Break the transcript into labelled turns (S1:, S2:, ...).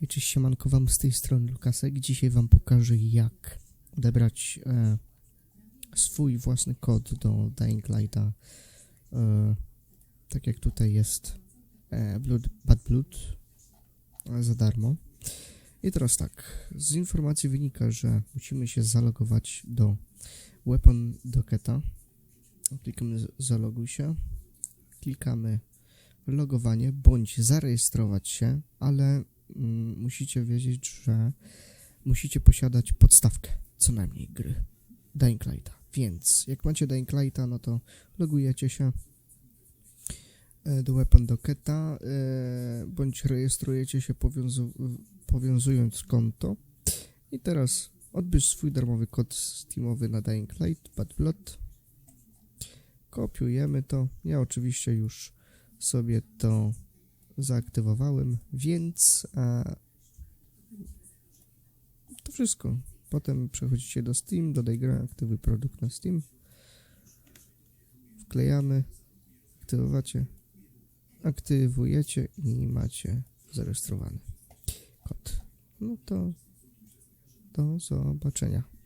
S1: Hej, cześć, siemanko wam z tej strony Lukasek. Dzisiaj wam pokażę jak odebrać e, swój własny kod do Dying Lighta. E, tak jak tutaj jest e, Blood, Bad Blood e, za darmo. I teraz tak, z informacji wynika, że musimy się zalogować do Weapon Docketa. Klikamy zaloguj się, klikamy logowanie bądź zarejestrować się, ale musicie wiedzieć, że musicie posiadać podstawkę co najmniej gry Dying Lighta. Więc jak macie Dying Lighta, no to logujecie się e, do Weapon Docketa e, bądź rejestrujecie się powiązu powiązując konto. I teraz odbierz swój darmowy kod Steamowy na Dying Light Bad Blood. Kopiujemy to. Ja oczywiście już sobie to zaaktywowałem, więc e, to wszystko. Potem przechodzicie do Steam, dodaj grę, aktywuj produkt na Steam. Wklejamy, aktywowacie, aktywujecie i macie zarejestrowany kod. No to do zobaczenia.